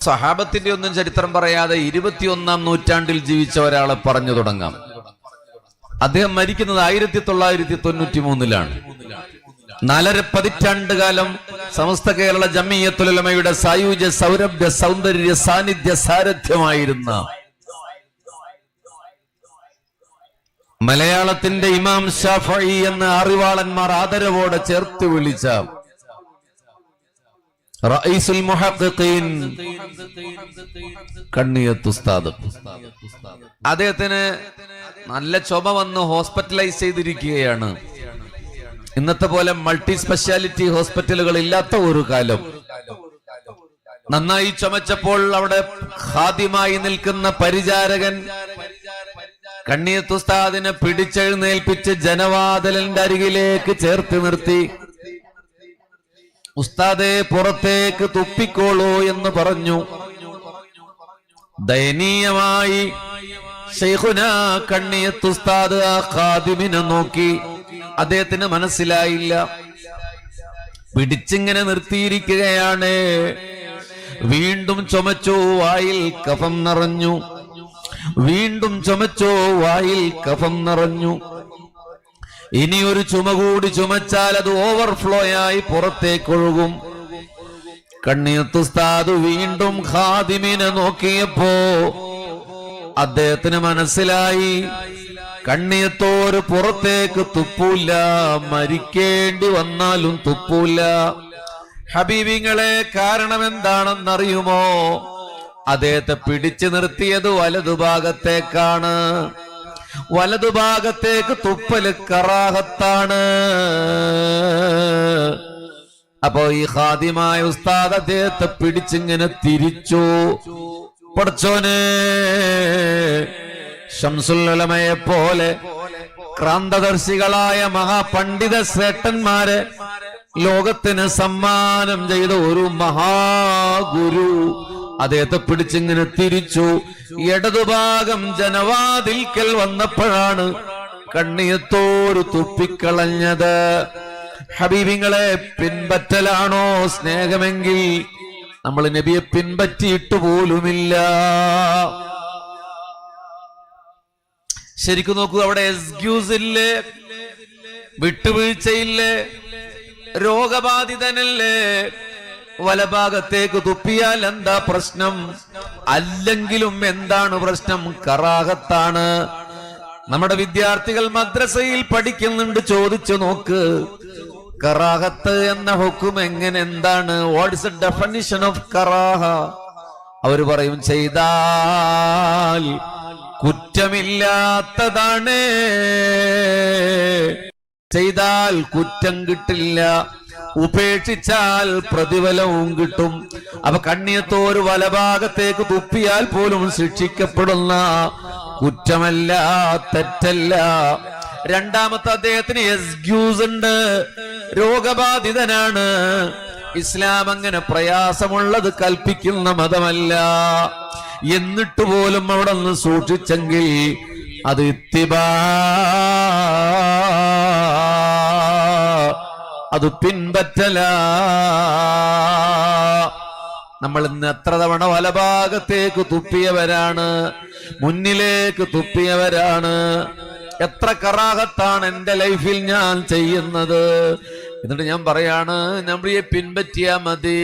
സഹാബത്തിന്റെ ഒന്നും ചരിത്രം പറയാതെ ഇരുപത്തിയൊന്നാം നൂറ്റാണ്ടിൽ ജീവിച്ച ഒരാളെ പറഞ്ഞു തുടങ്ങാം. അദ്ദേഹം മരിക്കുന്നത് ആയിരത്തി തൊള്ളായിരത്തി തൊണ്ണൂറ്റി മൂന്നിലാണ് നാലര പതിറ്റാണ്ട് കാലം സമസ്ത കേരള ജമീയത്തുലമയുടെ സായുജ്യ സൗരഭ്യ സൗന്ദര്യ സാന്നിധ്യ സാരഥ്യമായിരുന്ന മലയാളത്തിന്റെ ഇമാം ഷാഫി എന്ന അറിവാളന്മാർ ആദരവോടെ ചേർത്ത് വിളിച്ച റഈസുൽ മുഹഖഖീൻ കണ്ണിയത്ത് ഉസ്താദ്. അദ്ദേഹത്തിന് നല്ല ചുമ വന്ന് ഹോസ്പിറ്റലൈസ് ചെയ്തിരിക്കുകയാണ്. ഇന്നത്തെ പോലെ മൾട്ടി സ്പെഷ്യാലിറ്റി ഹോസ്പിറ്റലുകൾ ഇല്ലാത്ത ഒരു കാലം. നന്നായി ചുമച്ചപ്പോൾ അവിടെ ഖാദിമായി നിൽക്കുന്ന പരിചാരകൻ കണ്ണിയത്ത് ഉസ്താദിനെ പിടിച്ചെഴുന്നേൽപ്പിച്ച് ജനവാതലിന്റെ അരികിലേക്ക് ചേർത്ത് നിർത്തി. ഉസ്താദെ പുറത്തേക്ക് തുപ്പിക്കോളൂ എന്ന് പറഞ്ഞു. ദയനീയമായി കണ്ണിയത്ത് ഉസ്താദ് ആ ഖാദിമിനെ നോക്കി. അദ്ദേഹത്തിന് മനസ്സിലായില്ല. പിടിച്ചിങ്ങനെ നിർത്തിയിരിക്കുകയാണ്. വീണ്ടും ചുമച്ചു വായിൽ കഫം നിറഞ്ഞു. വീണ്ടും ചുമച്ചു വായിൽ കഫം നിറഞ്ഞു. ഇനി ഒരു ചുമ കൂടി ചുമച്ചാൽ അത് ഓവർഫ്ലോ ആയി പുറത്തേക്കൊഴുകും. ഒഴുകും കണ്ണിയത്തുസ്താദ് വീണ്ടും ഖാദിമിനെ നോക്കിയപ്പോ അദ്ദേഹത്തിന് മനസ്സിലായി. കണ്ണീർത്തോര് പുറത്തേക്ക് തുപ്പൂല്ല മരിക്കേണ്ടി വന്നാലും തുപ്പൂല്ല. ഹബീബിങ്ങളെ കാരണം എന്താണെന്നറിയുമോ അദ്ദേഹത്തെ പിടിച്ചു നിർത്തിയത് വലതുഭാഗത്തേക്കാണ്. വലതുഭാഗത്തേക്ക് തുപ്പൽ കറാഹത്താണ്. അപ്പോ ഈ ഹാദിമായ ഉസ്താദ് അദ്ദേഹത്തെ പിടിച്ചിങ്ങനെ തിരിച്ചു. പഠിച്ചോനെ ഷംസുല്ലമയെ പോലെ ക്രാന്തദർശികളായ മഹാപണ്ഡിത ശ്രേഷ്ഠന്മാരെ ലോകത്തിന് സമ്മാനം ചെയ്ത ഒരു മഹാഗുരു. അദ്ദേഹത്തെ പിടിച്ചിങ്ങനെ തിരിച്ചു. ഇടതുഭാഗം ജനവാതിൽക്കൽ വന്നപ്പോഴാണ് കണ്ണിയത്തോരു തുപ്പിക്കളഞ്ഞത്. ഹബീബിങ്ങളെ പിൻപറ്റലാണോ സ്നേഹമെങ്കിൽ നമ്മൾ നബിയെ പിൻപറ്റിയിട്ട് പോലുമില്ല. ശരിക്കും നോക്കൂ അവിടെ എക്സ്ക്യൂസ് ഇല്ലേ വിട്ടുവീഴ്ചയില്ലേ രോഗബാധിതനല്ലേ വലഭാഗത്തേക്ക് തുപ്പിയാൽ എന്താ പ്രശ്നം? അല്ലെങ്കിലും എന്താണ് പ്രശ്നം? കറാഹത്താണ്. നമ്മുടെ വിദ്യാർത്ഥികൾ മദ്രസയിൽ പഠിക്കുന്നുണ്ട് ചോദിച്ചു നോക്ക്. കറാഹത്ത് എന്ന ഹുക്കും എങ്ങനെ എന്താണ്? വാട്ട്സ് ഡെഫനിഷൻ ഓഫ് കറാഹ? അവർ പറയും ചെയ്താൽ കുറ്റമില്ലാത്തതാണ്. ചെയ്താൽ കുറ്റം കിട്ടില്ല. ഉപേക്ഷിച്ചാൽ പ്രതിഫലവും കിട്ടും. അപ്പൊ കണ്ണിയത്തോര് വലഭാഗത്തേക്ക് തുപ്പിയാൽ പോലും ശിക്ഷിക്കപ്പെടുന്ന കുറ്റമല്ല തെറ്റല്ല. രണ്ടാമത്തെ അദ്ദേഹത്തിന് എക്സ്ക്യൂസ് ഉണ്ട്. രോഗബാധിതനാണ്. ഇസ്ലാം അങ്ങനെ പ്രയാസമുള്ളത് കൽപ്പിക്കുന്ന മതമല്ല. എന്നിട്ട് പോലും അവിടെ നിന്ന് സൂക്ഷിച്ചെങ്കിൽ അത് ഇത്തിബാ അത് പിൻപറ്റല. നമ്മൾ ഇന്ന് എത്ര തവണ വലഭാഗത്തേക്ക് തുപ്പിയവരാണ് മുന്നിലേക്ക് തുപ്പിയവരാണ്. എത്ര കറാഹത്താണ് എന്റെ ലൈഫിൽ ഞാൻ ചെയ്യുന്നത്. എന്നിട്ട് ഞാൻ പറയാണ് നമ്മളെ പിൻപറ്റിയാ മതി